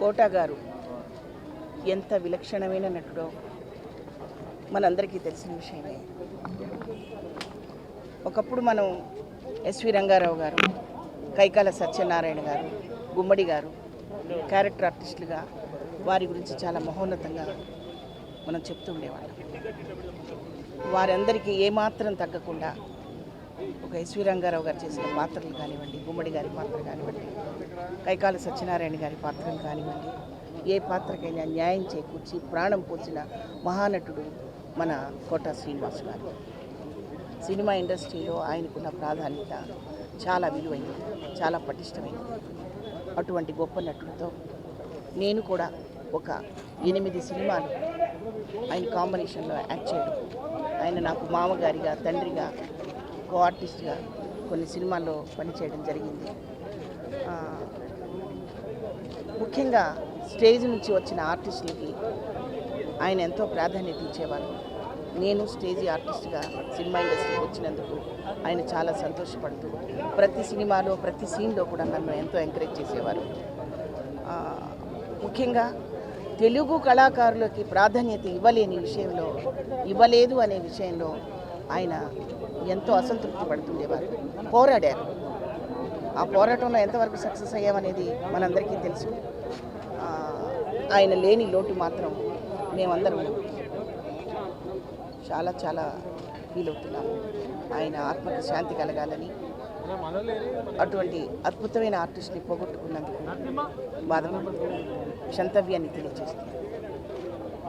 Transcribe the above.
Quota గారు ఎంత విలక్షణమైన నటుడో మనందరికీ తెలిసిన విషయమే. ఒకప్పుడు మనం ఎస్వి రంగారావు గారు కైకాల సత్యనారాయణ గారు గుమ్మడి గారు క్యారెక్టర్ ఆర్టిస్టులుగా వారి గురించి చాలా మహోన్నతంగా మనం చెప్తూ ఉండేవాళ్ళం. వారందరికీ ఏమాత్రం తగ్గకుండా ఒక ఎస్వి రంగారావు గారు చేసిన పాత్రలు కానివ్వండి గుమ్మడి గారి పాత్ర కానివ్వండి కైకాల సత్యనారాయణ గారి పాత్రలు కానివ్వండి ఏ పాత్రకైనా న్యాయం చేకూర్చి ప్రాణం పోసిన మహానటుడు మన కోట శ్రీనివాస్ గారు. సినిమా ఇండస్ట్రీలో ఆయనకున్న ప్రాధాన్యత చాలా విలువైనది చాలా పటిష్టమైనది. అటువంటి గొప్ప నటుడితో నేను కూడా ఒక ఎనిమిది సినిమాలు ఆయన కాంబినేషన్లో యాక్ట్ చేయడం ఆయన నాకు మామగారిగా తండ్రిగా కో ఆర్టిస్ట్గా కొన్ని సినిమాల్లో పనిచేయడం జరిగింది. ముఖ్యంగా స్టేజ్ నుంచి వచ్చిన ఆర్టిస్టులకి ఆయన ఎంతో ప్రాధాన్యత ఇచ్చేవారు. నేను స్టేజ్ ఆర్టిస్ట్గా సినిమా ఇండస్ట్రీకి వచ్చినందుకు ఆయన చాలా సంతోషపడుతూ ప్రతి సినిమాలో ప్రతి సీన్లో కూడా నన్ను ఎంతో ఎంకరేజ్ చేసేవారు. ముఖ్యంగా తెలుగు కళాకారులకి ప్రాధాన్యత ఇవ్వలేని విషయంలో ఇవ్వలేదు అనే విషయంలో ఆయన ఎంతో అసంతృప్తి పడుతుండేవారు. పోరాడారు. ఆ పోరాటంలో ఎంతవరకు సక్సెస్ అయ్యామనేది మనందరికీ తెలుసు. ఆయన లేని లోటు మాత్రం మేమందరం చాలా చాలా ఫీల్ అవుతున్నాము ఆయన ఆత్మకు శాంతి కలగాలని అటువంటి అద్భుతమైన ఆర్టిస్ట్ని పోగొట్టుకున్నందుకు బాధ క్షంతవ్యాన్ని తెలియజేస్తుంది